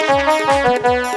এই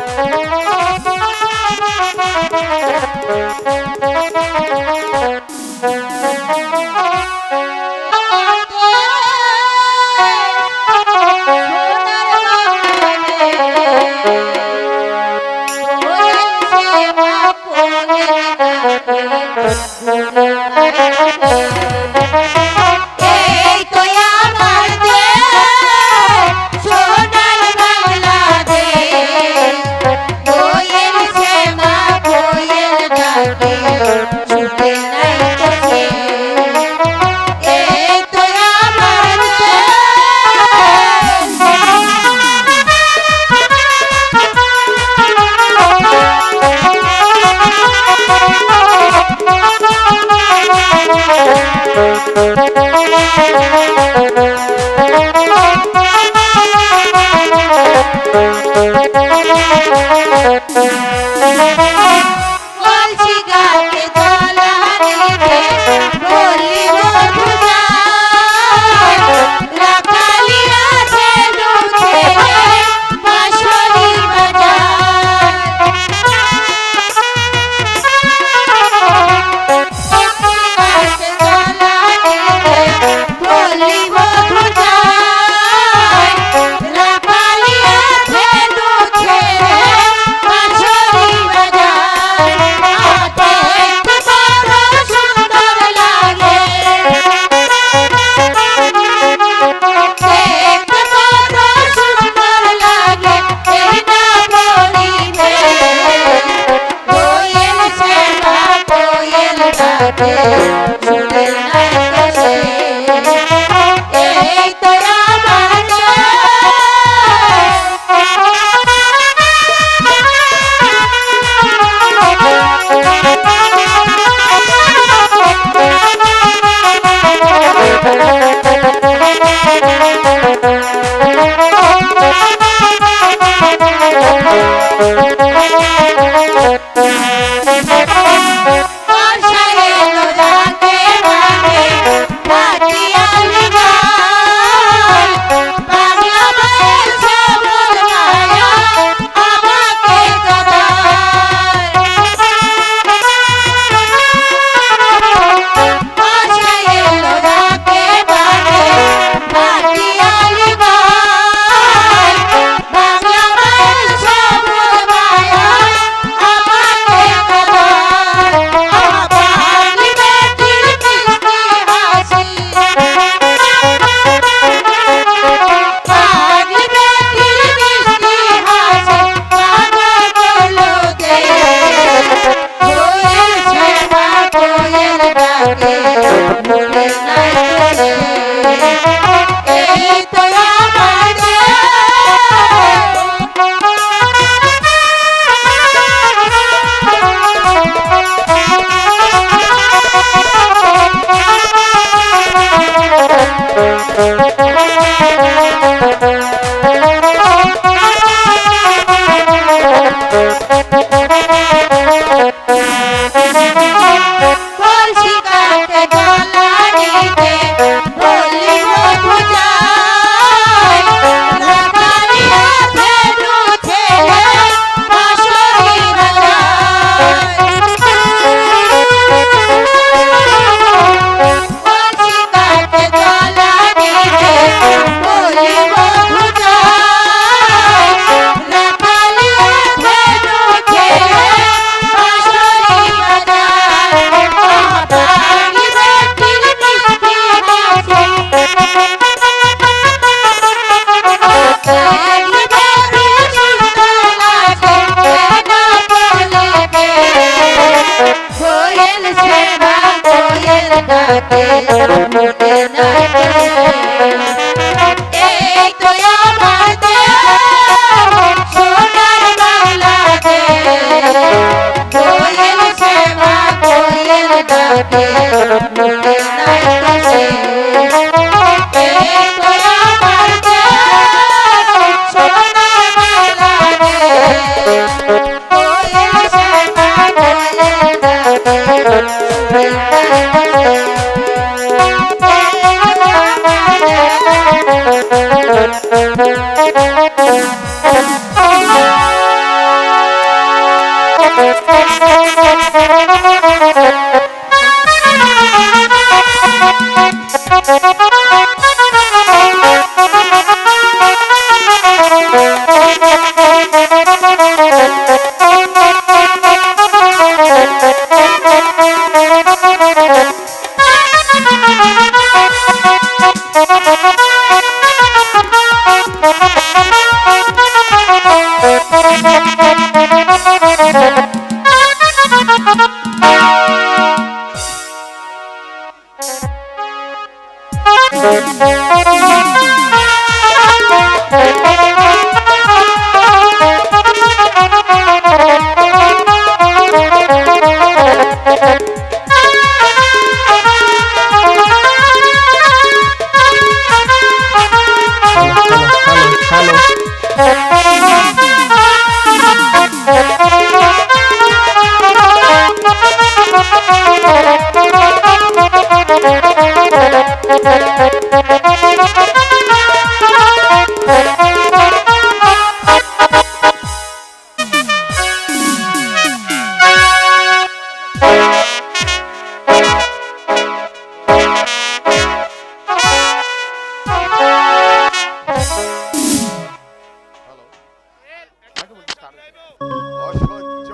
অসহ্য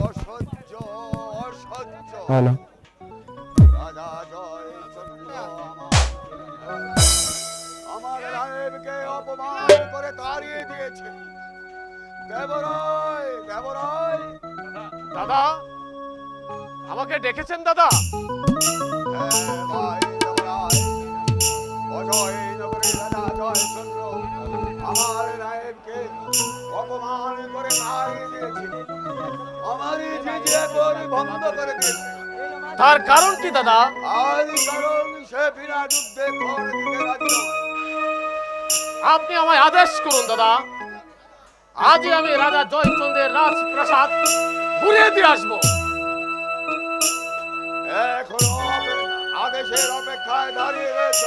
অসহ্য অসহ্য হ্যালো রাজা জয় আমার রায়েবকে অপমান করে তাড়িয়ে দিয়েছে দেবরায় দেবরায় দাদা আমাকে ডেকেছেন দাদা? হ্যাঁ অজয় নগরে রাজা জয় চন্দ্র আমার রায়েবকে অপমান করে দিয়েছে। আমারই জিজিয়ে বন্ধ করে দিয়েছে। তার কারণ কি দাদা? আর কারণ সে বিনা যুদ্ধে ঘর দিতে রাজি আপনি আমায় আদেশ করুন দাদা। আজই আমি রাজা জয়চন্দ্রের রাজপ্রাসাদ ঘুরিয়ে দিয়ে আসব। এখনও আদেশের অপেক্ষায় দাঁড়িয়ে রয়েছে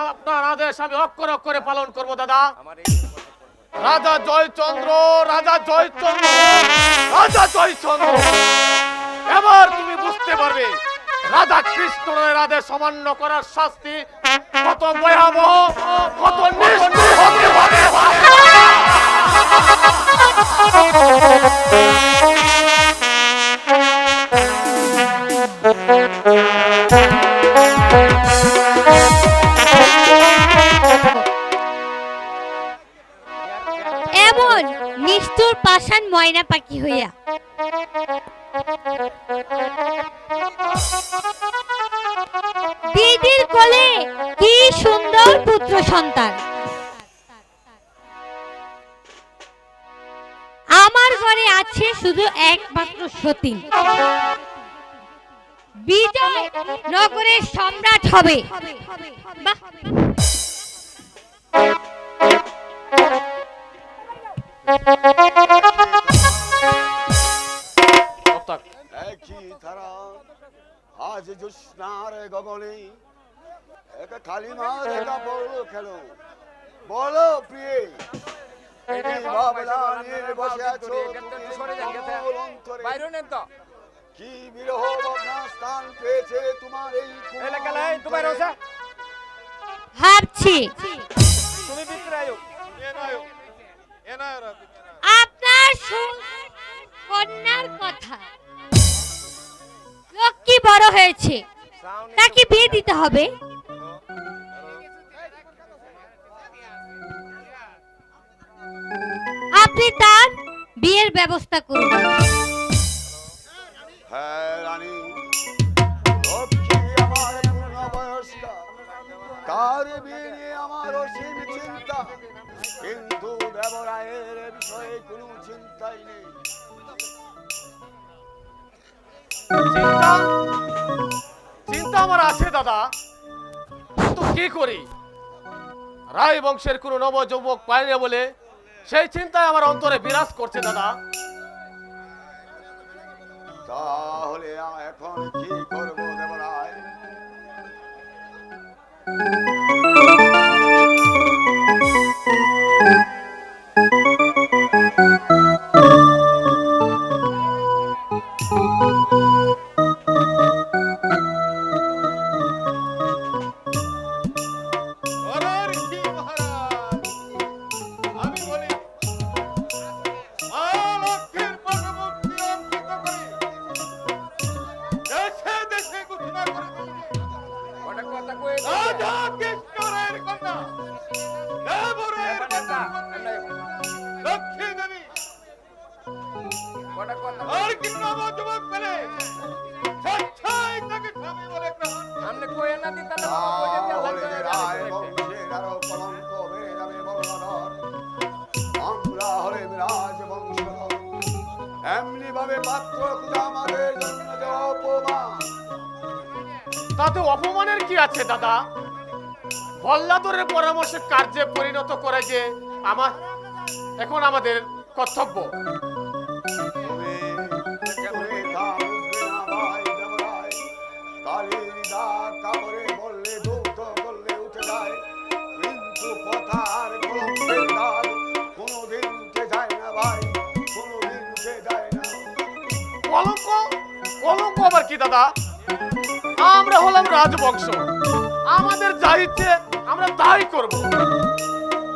আপনার আদেশ আমি অক্ষর অক্ষরে পালন করব দাদা। রাজা জয়চন্দ্র রাজা জয়চন্দ্র রাজা জয়চন্দ্র। এবার তুমি বুঝতে পারবে রাজা কৃষ্ণের আদেশ অমান্য করার শাস্তি কত ভয়াবহ কত নিষ্ঠুর হতে পারে। পাষাণ ময়না পাখি হইয়া। দিদির কোলে কি সুন্দর পুত্র সন্তান। আমার ঘরে আছে শুধু একমাত্র সতীন। বিজয় নগরের সম্রাট হবে। বাহ। একই ধারা আজ জ্যোৎস্নার গগনে একটা কালিমার একা বড় খেলো বলো প্রিয়ে বসে আছো তুমি কি বিরহ স্থান পেয়েছে তোমার এই অন্তরে? ভাবছি আপনার কন্যার কথা। লক্ষ্মী বড় হয়েছে? তাকে বিয়ে দিতে হবে? আপনি তার বিয়ের ব্যবস্থা করুন। চিন্তা? চিন্তা আমার আছে, দাদা। তো কি করি? রায় বংশের কোনো নব যুবক পাই না বলে সেই চিন্তায় আমার অন্তরে বিরাজ করছে, দাদা। তাহলে এখন কি করব, দেবরায়? হল্লাদরের পরামর্শে কার্যে পরিণত করে যে আমার এখন আমাদের কর্তব্য। কলঙ্ক? কলঙ্ক আবার কি দাদা? আমরা হলাম রাজবংশ। আমাদের যা ইচ্ছে আমরা তাই করব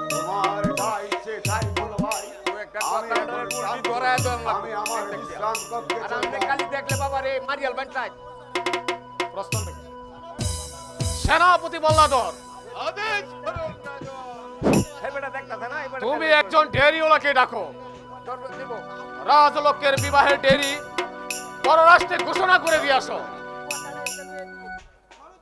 তোমার তাই ভাই আমি। আমি। প্রশ্ন সেনাপতি বল্লাদর আদেশ করুন রাজন। তুমি একজন ডেরিওয়ালাকে ডাকো রাজলক্ষ্যের বিবাহের ডেরি পররাষ্ট্রে ঘোষণা করে দিয়ে আসো?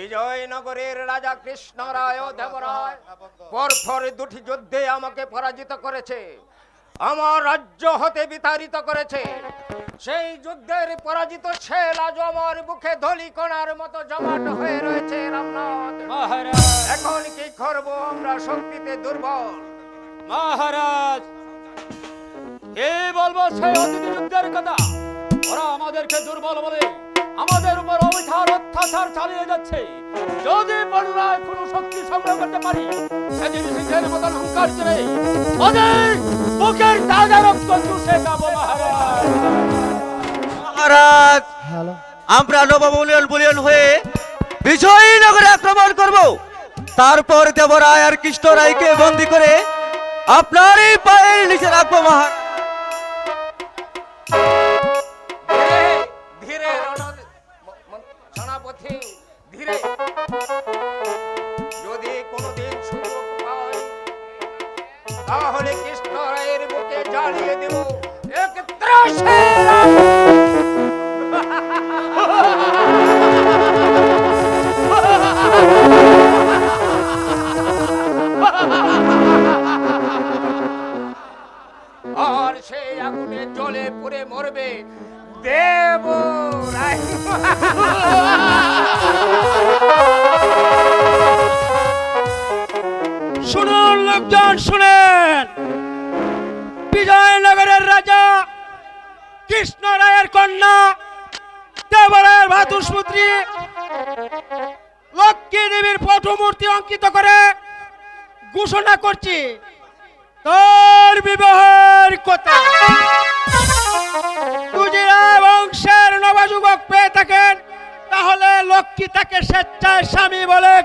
বিজয়নগরের রাজা কৃষ্ণ রায় দেবরায় পরপর দুটি যুদ্ধে আমাকে পরাজিত করেছে। আমার রাজ্য হতে বিতাড়িত করেছে। সেই যুদ্ধের পরাজিত ছেল আজ আমার বুকে ধলি কণার মতো জমাট হয়ে রয়েছে রামনাথ। মহারাজ। এখন কি করব আমরা শক্তিতে দুর্বল? মহারাজ কে বলব সেই অতিথি যুদ্ধের কথা? ওরা আমাদেরকে দুর্বল বলে আমাদের উপর অবিচার অত্যাচার চালিয়ে যাচ্ছে। যদি বন্যায় কোনো শক্তি সংগ্রহ করতে পারি সেদিন সিংহের মতন হুঙ্কার চলে ওদের বুকের তাজা রক্ত চুষে যাব মহারাজ। মহারাজ আমরা নবমূল্যন বুলিয়ন হয়ে বিজয়নগরে আক্রমণ করব। তারপর দেবরায় আর কৃষ্ণরায়কে বন্দি করে আপনারই পায়ের নিচে রাখব মহারাজ। সেনাপতি ধীরে। যদি কোনোদিন সুযোগ পাই তাহলে কৃষ্ণ রায়ের বুকে জ্বালিয়ে দেব। এক ত্রাসের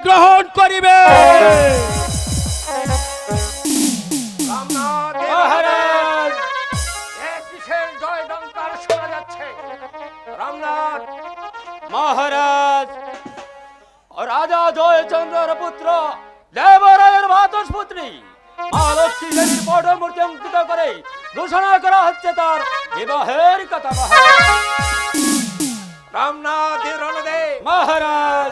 গ্রহণ করিবে। মহারাজ রাজা জয়চন্দ্রের পুত্র দেবরায়ের মাতস পুত্রী মা লক্ষ্মী দেবীর বড় মূর্তি অঙ্কিত করে ঘোষণা করা হচ্ছে তার বিবাহের কথা মহারাজ। রামনাথ রণদে মহারাজ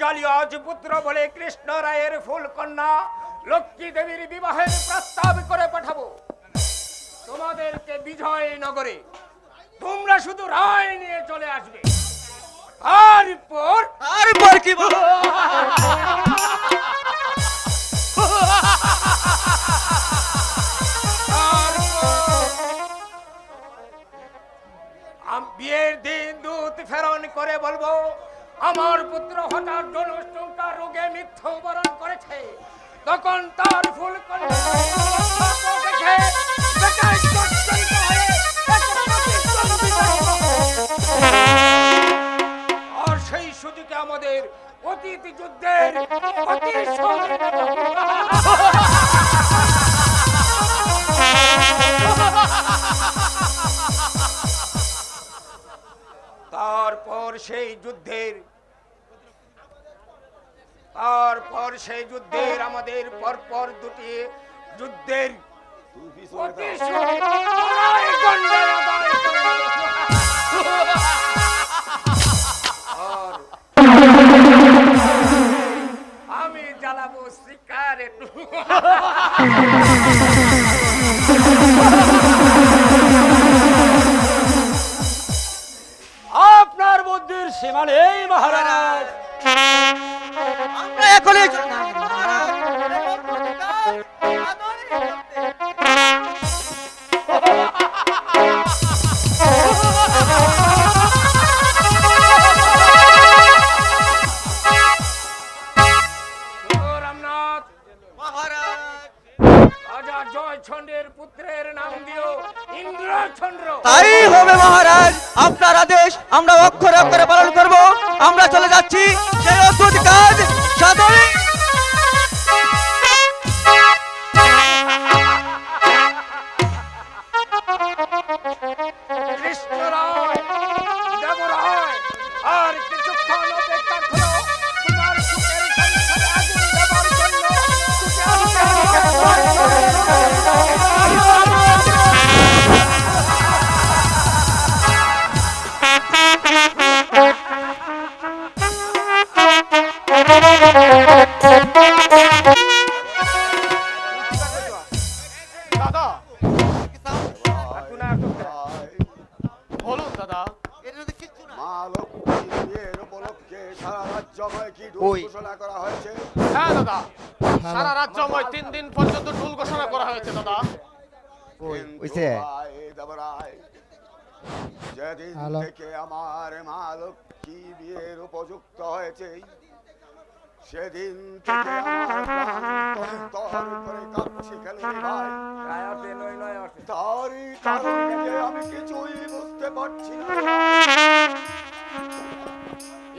জালিয়াজ পুত্র বলে কৃষ্ণ রায়ের ফুল কন্যা লক্ষ্মী দেবীর বিবাহের প্রস্তাব করে পাঠাবো। তোমাদেরকে বিজয় নগরে তোমরা শুধু রায় নিয়ে চলে আসবে। তারপর তারপর কি বলো? বিয়ের দিন দূত ফেরন করে বলব আমার পুত্র হঠাৎ জনসংখ্যা রোগে মৃত্যুবরণ করেছে তখন তার ফুল। আর সেই সুযোগে আমাদের অতীত যুদ্ধের তারপর সেই যুদ্ধের তারপর সেই যুদ্ধের আমাদের পরপর দুটি যুদ্ধের আমি জ্বালাবো সিগারেট আপনার বুদ্ধির সীমা নেই, মহারাজ।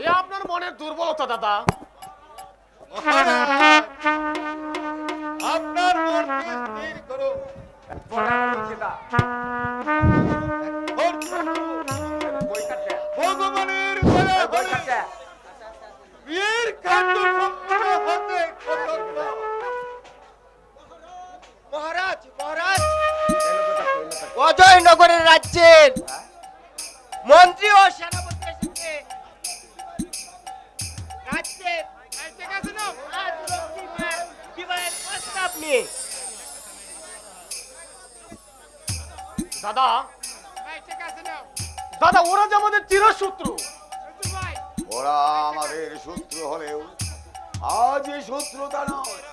এ আপনার মনের দুর্বলতা দাদা। শত্রু হলেও আজ এই শত্রুতা নয়।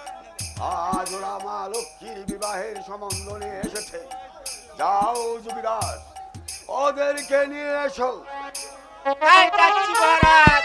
আজ ওরা মা লক্ষ্মীর বিবাহের সম্বন্ধ নিয়ে এসেছে। যাও যুবিরাজ, ওদেরকে নিয়ে এসো। মহারাজ।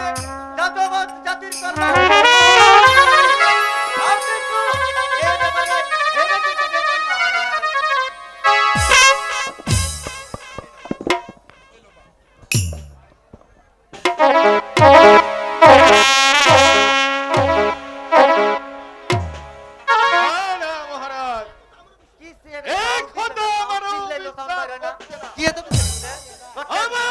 আমার পারে না। কি এত ওরা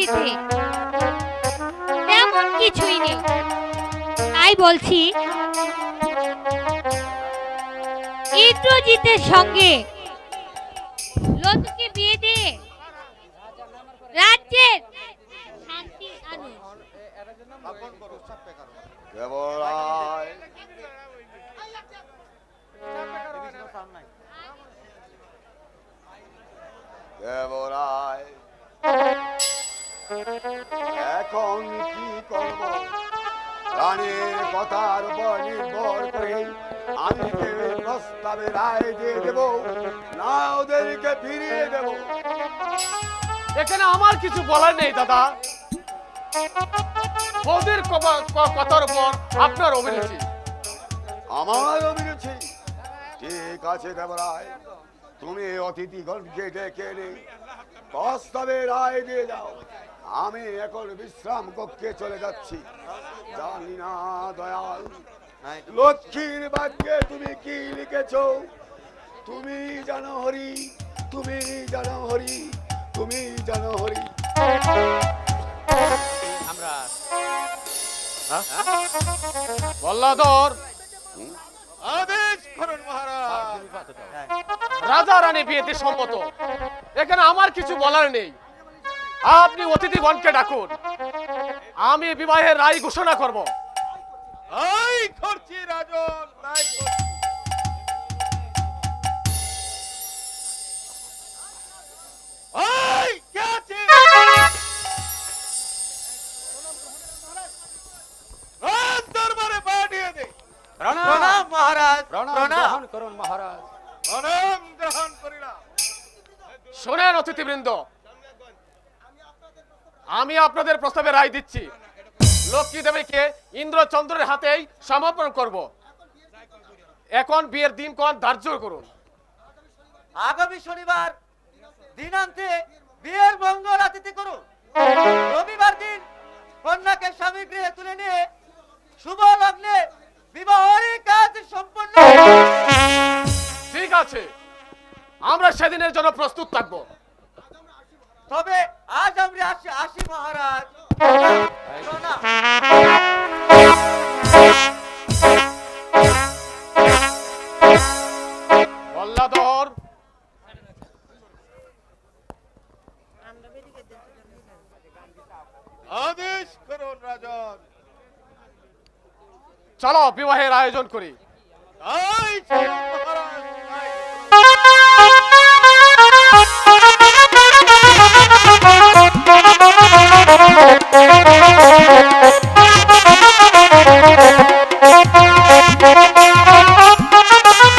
দিতে। তেমন কিছুই নেই। তাই বলছি ইন্দ্রজিতের সঙ্গে লতুকে বিয়ে দিয়ে রাজ্যের শান্তি দেবরায়। এখন কি করব? রানীর কথার উপর নির্ভর করে আমি প্রস্তাবে রায় দিয়ে দেব না ওদেরকে ফিরিয়ে দেব। এখানে আমার কিছু বলার নেই দাদা। ওদের কথার উপর আপনার অভিরুচি। আমার অভিরুচি? ঠিক আছে দেবরায়। তুমি অতিথিগণকে ডেকে এনে প্রস্তাবে রায় দিয়ে যাও। আমি এখন বিশ্রাম কক্ষে চলে যাচ্ছি। জানি না দয়াল লক্ষ্মীর বাক্যে তুমি কি লিখেছ? তুমি জানো হরি তুমি জানো হরি তুমি জানো হরি। আমরা আদেশ করুন মহারাজ! রাজা রানী বিয়েতে সম্মত। এখানে আমার কিছু বলার নেই। আপনি অতিথি অতিথিগণকে ডাকুন। আমি বিবাহের রায় ঘোষণা করব। এই করছি রাজন রায় করছি। এই, কে আছে? রাজ দরবারে পাঠিয়ে দে। প্রণাম। প্রণাম মহারাজ। প্রণাম করুন মহারাজ। প্রণাম গ্রহণ করিলাম। শোনেন অতিথিবৃন্দ আমি আপনাদের প্রস্তাবে রায় দিচ্ছি। লক্ষ্মী দেবীকে ইন্দ্রচন্দ্রের হাতেই সমর্পণ করব। এখন বিয়ের দিন কোন ধার্য করুন। আগামী শনিবার দিনান্তে বিয়ের মঙ্গল আতিথ্য করুন। রবিবার দিন কন্যাকে স্বামী গৃহে তুলে নিয়ে শুভ লগ্নে বিবাহের কাজ সম্পন্ন। ঠিক আছে। আমরা সেদিনের জন্য প্রস্তুত থাকব। তবে আজ আমরা আসি আসি মহারাজ। আদেশ করুন রাজন চলো বিবাহের আয়োজন করি তাই।